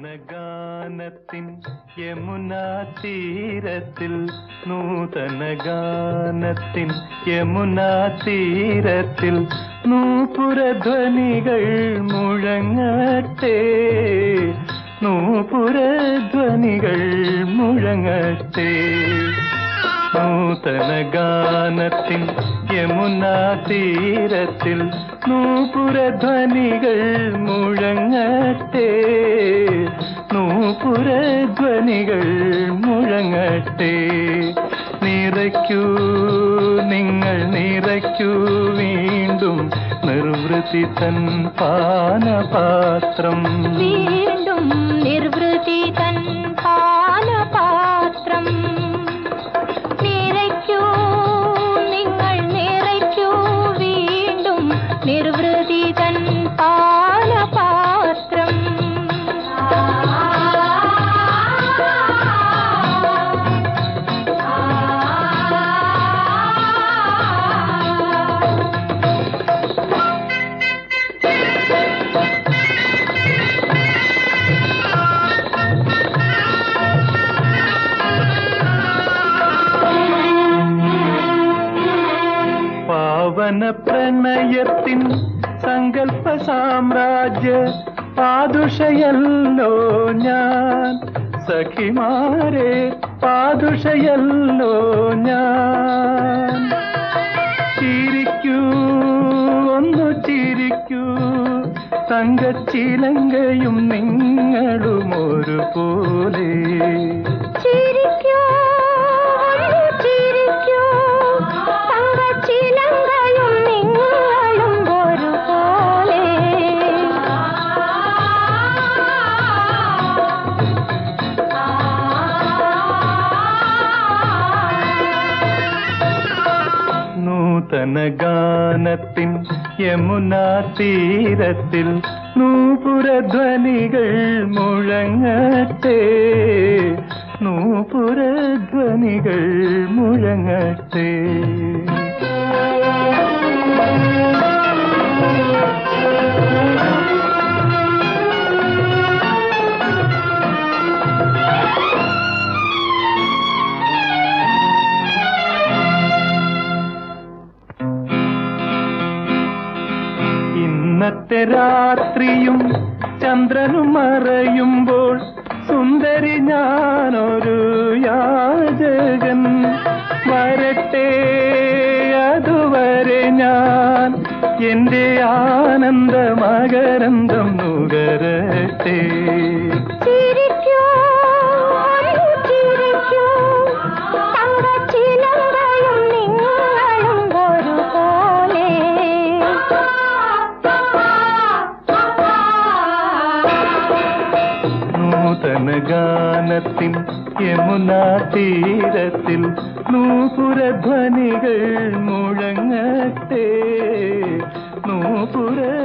ഗാനത്തിൻ യമുനാ തീരത്തിൽ നൂതന ഗാനത്തിൻ യമുനാ തീരത്തിൽ നൂപുരധ്വനികൾ മുഴങ്ങട്ടെ നൂപുരധ്വനികൾ മുഴങ്ങട്ടെ. നൂതന ഗാനത്തിൻ യമുനാ തീരത്തിൽ നൂപുരധ്വനികൾ മുഴങ്ങട്ടെ. നൂപുരധ്വനികൾ മുഴങ്ങട്ടെ. നിറയ്ക്കൂ നിങ്ങൾ നിറയ്ക്കൂ വീണ്ടും നിർവൃത്തി തൻ പാനപാത്രം. പാവന പ്രണയത്തിൻ സങ്കല്പ സാമ്രാജ്യ പാദുഷയല്ലോ ഞാൻ. സഖിമാരെ പാദുഷയല്ലോ ഞാൻ. ചിരിക്കൂ ഒന്നു ചിരിക്കൂ. തങ്കച്ചിലങ്കയും നിങ്ങളും ഒരുപോലെ. നൂതന ഗാനത്തിൻ യമുനാ തീരത്തിൽ നൂപുരധ്വനികൾ മുഴങ്ങട്ടെ. നൂപുരധ്വനികൾ മുഴങ്ങട്ടെ. രാത്രിയും ചന്ദ്രനും മറയുമ്പോൾ സുന്ദരി ഞാനൊരു യാചകൻ. വരട്ടെ അതുവരെ ഞാൻ എന്റെ ആനന്ദ മകരന്തം നുകരട്ടെ. ഗാനത്തിൻ യമുനാ തീരത്തിൽ നൂപുരധ്വനികൾ മുഴങ്ങട്ടെ. നൂപുരധ്വനികൾ